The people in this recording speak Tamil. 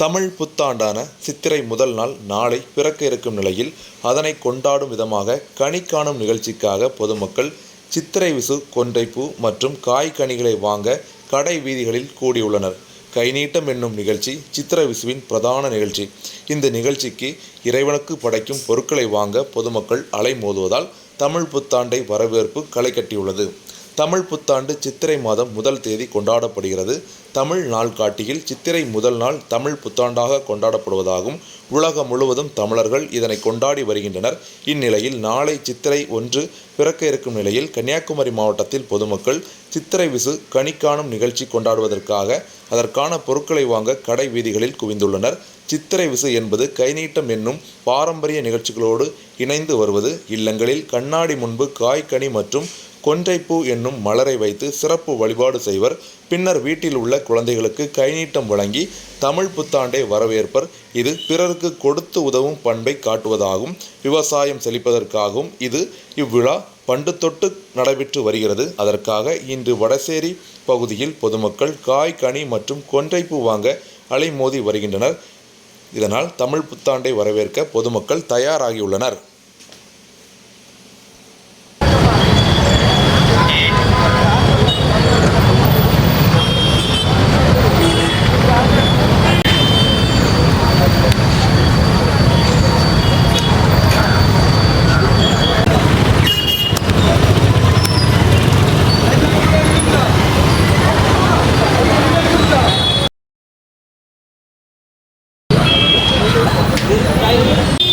தமிழ் புத்தாண்டான சித்திரை முதல் நாள் நாளை பிறக்க இருக்கும் நிலையில் அதனை கொண்டாடும் விதமாக கனி காணும் நிகழ்ச்சிக்காக பொதுமக்கள் சித்திரை விசு கொன்றைப்பூ மற்றும் காய்கனிகளை வாங்க கடை வீதிகளில் கூடியுள்ளனர். கைநீட்டம் என்னும் நிகழ்ச்சி சித்திர விசுவின் பிரதான நிகழ்ச்சி. இந்த நிகழ்ச்சிக்கு இறைவனுக்கு படைக்கும் பொருட்களை வாங்க பொதுமக்கள் அலைமோதுவதால் தமிழ் புத்தாண்டை வரவேற்பு களை கட்டியுள்ளது. தமிழ் புத்தாண்டு சித்திரை மாதம் முதல் தேதி கொண்டாடப்படுகிறது. தமிழ் நாள்காட்டியில் சித்திரை முதல் நாள் தமிழ் புத்தாண்டாக கொண்டாடப்படுவதாகவும் உலகம் முழுவதும் தமிழர்கள் இதனை கொண்டாடி வருகின்றனர். இந்நிலையில் நாளை சித்திரை ஒன்று பிறக்க இருக்கும் நிலையில் கன்னியாகுமரி மாவட்டத்தில் பொதுமக்கள் சித்திரை விசு கணிக்காணும் நிகழ்ச்சி கொண்டாடுவதற்காக அதற்கான பொருட்களை வாங்க கடை வீதிகளில் குவிந்துள்ளனர். சித்திரை விசு என்பது கைநீட்டம் என்னும் பாரம்பரிய நிகழ்ச்சிகளோடு இணைந்து வருவது இல்லங்களில் கண்ணாடி முன்பு காய்கனி மற்றும் கொன்றைப்பூ என்னும் மலரை வைத்து சிறப்பு வழிபாடு செய்வர். பின்னர் வீட்டில் உள்ள குழந்தைகளுக்கு கைநீட்டம் வழங்கி தமிழ் புத்தாண்டை வரவேற்பர். இது பிறருக்கு கொடுத்து உதவும் பண்பை காட்டுவதாகும். விவசாயம் செழிப்பதற்காகவும் இது இவ்விழா பண்டு தொட்டு நடைபெற்று வருகிறது. அதற்காக இன்று வடசேரி பகுதியில் பொதுமக்கள் காய் கனி மற்றும் கொன்றைப்பூ வாங்க அலைமோதி வருகின்றனர். இதனால் தமிழ் புத்தாண்டை வரவேற்க பொதுமக்கள் தயாராகியுள்ளனர். Yeah.